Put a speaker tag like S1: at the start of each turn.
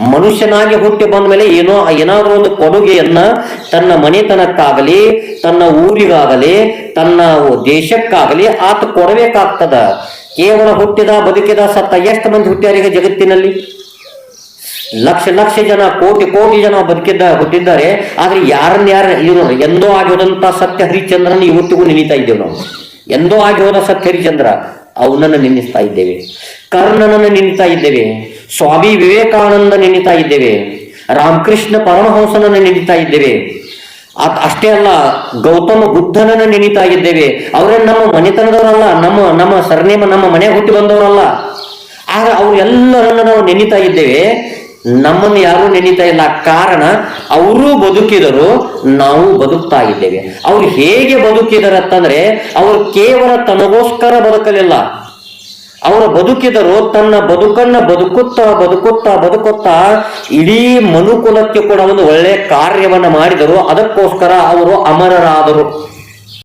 S1: ಮನುಷ್ಯನಾಗಿ ಹುಟ್ಟಿ ಬಂದ ಮೇಲೆ ಏನೋ, ಏನಾದರೂ ಒಂದು ಕೊಡುಗೆಯನ್ನ ತನ್ನ ಮನೆತನಕ್ಕಾಗಲಿ, ತನ್ನ ಊರಿಗಾಗಲಿ, ತನ್ನ ದೇಶಕ್ಕಾಗಲಿ ಆತ ಕೊಡಬೇಕಾಗ್ತದ. ಕೇವಲ ಹುಟ್ಟಿದ, ಬದುಕಿದ ಸತ್ತ ಎಷ್ಟು ಮಂದಿ ಹುಟ್ಟ್ಯಾರ ಈಗ ಜಗತ್ತಿನಲ್ಲಿ? ಲಕ್ಷ ಲಕ್ಷ ಜನ, ಕೋಟಿ ಕೋಟಿ ಜನ ಬದುಕಿದ್ದ, ಹುಟ್ಟಿದ್ದಾರೆ. ಆದ್ರೆ ಯಾರನ್ನ ಯಾರ ಇವರು ಎಂದೋ ಆಗಿರೋದಂತ ಸತ್ಯ ಹರಿಚಂದ್ರನ ಇವತ್ತಿಗೂ ನೆನೀತಾ ಇದ್ದೇವೆ ನಾವು. ಎಂದೋ ಆಗಿ ಹೋದ ಸತ್ಯ ಹರಿಚಂದ್ರ ಅವನನ್ನು ನಿನ್ನಿಸ್ತಾ ಇದ್ದೇವೆ. ಕರ್ಣನನ್ನು ನೆನೀತಾ ಇದ್ದೇವೆ. ಸ್ವಾಮಿ ವಿವೇಕಾನಂದ ನೆನೀತಾ ಇದ್ದೇವೆ. ರಾಮಕೃಷ್ಣ ಪರಮಹಂಸನನ್ನು ನೆನೀತಾ ಇದ್ದೇವೆ. ಅಷ್ಟೇ ಅಲ್ಲ, ಗೌತಮ ಬುದ್ಧನನ್ನು ನೆನೀತಾ ಇದ್ದೇವೆ. ಅವರೇ ನಮ್ಮ ಮನೆತನದವರಲ್ಲ, ನಮ್ಮ ನಮ್ಮ ಸರ್ನೇಮ ನಮ್ಮ ಮನೆ ಹುಟ್ಟಿ ಬಂದವರಲ್ಲ. ಆಗ ಅವರೆಲ್ಲರನ್ನು ನಾವು ನೆನೀತಾ ಇದ್ದೇವೆ. ನಮ್ಮನ್ನು ಯಾರು ನೆನೀತಾ ಇಲ್ಲ. ಕಾರಣ, ಅವರು ಬದುಕಿದರು, ನಾವು ಬದುಕ್ತಾ ಇದ್ದೇವೆ. ಅವ್ರು ಹೇಗೆ ಬದುಕಿದರು ಅಂತಂದ್ರೆ ಅವರು ಕೇವಲ ತನಗೋಸ್ಕರ ಬದುಕಲಿಲ್ಲ. ಅವರು ಬದುಕಿದರು, ತನ್ನ ಬದುಕನ್ನ ಬದುಕುತ್ತಾ ಬದುಕುತ್ತಾ ಬದುಕುತ್ತಾ ಇಡೀ ಮನುಕುಲಕ್ಕೆ ಕೂಡ ಒಂದು ಒಳ್ಳೆಯ ಕಾರ್ಯವನ್ನ ಮಾಡಿದರು. ಅದಕ್ಕೋಸ್ಕರ ಅವರು ಅಮರರಾದರು.